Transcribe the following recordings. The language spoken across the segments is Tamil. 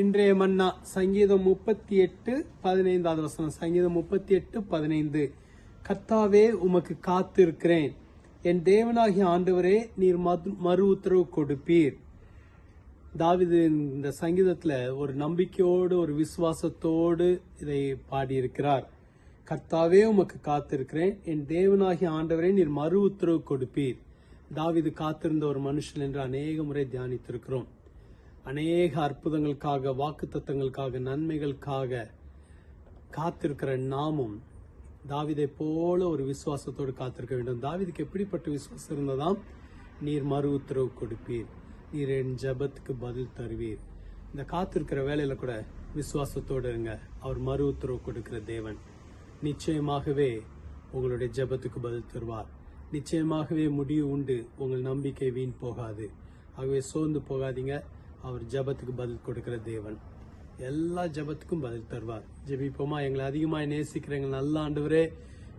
இன்றைய மன்னா சங்கீதம் முப்பத்தி எட்டு பதினைந்தாவது வசனம். சங்கீதம் முப்பத்தி எட்டு பதினைந்து. கர்த்தாவே உமக்கு காத்திருக்கிறேன். என் தேவனாகிய ஆண்டவரே நீர் மது- மறு உத்தரவு கொடுப்பீர். தாவிது இந்த சங்கீதத்தில் ஒரு நம்பிக்கையோடு ஒரு விசுவாசத்தோடு இதை பாடியிருக்கிறார். கர்த்தாவே உமக்கு காத்திருக்கிறேன். என் தேவனாகிய ஆண்டவரே நீர் மறு உத்தரவு கொடுப்பீர். தாவிது காத்திருந்த ஒரு மனுஷன் என்று அநேக முறை தியானித்திருக்கிறோம். அநேக அற்புதங்களுக்காக வாக்குத்தத்தங்களுக்காக நன்மைகளுக்காக காத்திருக்கிற நாமும் தாவிதை போல ஒரு விசுவாசத்தோடு காத்திருக்க வேண்டும். தாவிதுக்கு எப்படிப்பட்ட விசுவாசம் இருந்ததாம்? நீர் மறு உத்தரவு கொடுப்பீர். நீர் என் ஜெபத்துக்கு பதில் தருவீர். இந்த காத்திருக்கிற வேலையில் கூட விசுவாசத்தோடு இருங்க. அவர் மறு உத்தரவு கொடுக்கிற தேவன் நிச்சயமாகவே உங்களுடைய ஜெபத்துக்கு பதில் தருவார். நிச்சயமாகவே முடிவு உண்டு. உங்கள் நம்பிக்கை வீண் போகாது. ஆகவே சோர்ந்து போகாதீங்க. அவர் ஜெபத்துக்கு பதில் கொடுக்கிற தேவன். எல்லா ஜெபத்துக்கும் பதில் தருவார். ஜெபிப்போமா? எங்களை அதிகமாக நேசிக்கிற எங்கள் நல்ல ஆண்டவரே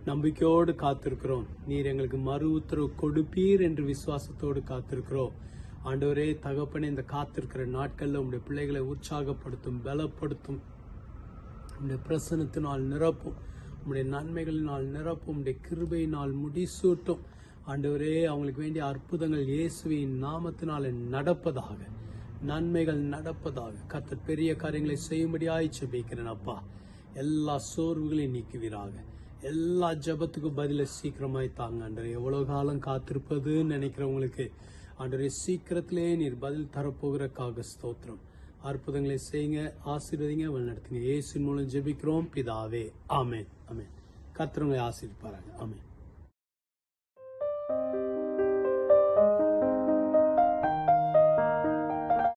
நம்பிக்கையோடு காத்திருக்கிறோம். நீர் எங்களுக்கு மறு உத்தரவு கொடுப்பீர் என்று விசுவாசத்தோடு காத்திருக்கிறோம். ஆண்டவரே தகப்பனே இந்த காத்திருக்கிற நாட்களில் உங்களுடைய பிள்ளைகளை உற்சாகப்படுத்தும் பலப்படுத்தும். உங்களுடைய பிரசனத்தினால் நிரப்பும். உங்களுடைய நன்மைகளினால் நிரப்பும். உடைய கிருபையினால் முடிசூட்டும். ஆண்டவரே அவங்களுக்கு வேண்டிய அற்புதங்கள் இயேசுவின் நாமத்தினால நடப்பதாக. நன்மைகள் நடப்பதாக கர்த்தர் பெரிய காரியங்களை செய்யும்படியாய் ஜெபிக்கிறேன் அப்பா. எல்லா சோர்வுகளையும் நீக்குவீராக. எல்லா ஜெபத்துக்கும் பதில சீக்கிரமாய் தாங்க ஆண்டவரே. எவ்வளவு காலம் காத்திருப்பதுன்னு நினைக்கிறவங்களுக்கு ஆண்டவரே சீக்கிரத்திலே நீர் பதில் தரப்போகிறக்காக ஸ்தோத்திரம். அற்புதங்களை செய்யுங்க ஆசீர்வதிங்க வழிநடத்துங்க. ஏசின் மூலம் ஜெபிக்கிறோம். பிதாவே. ஆமேன். ஆமேன். கர்த்தர் ஆசீர்வாங்க ஆமேன்.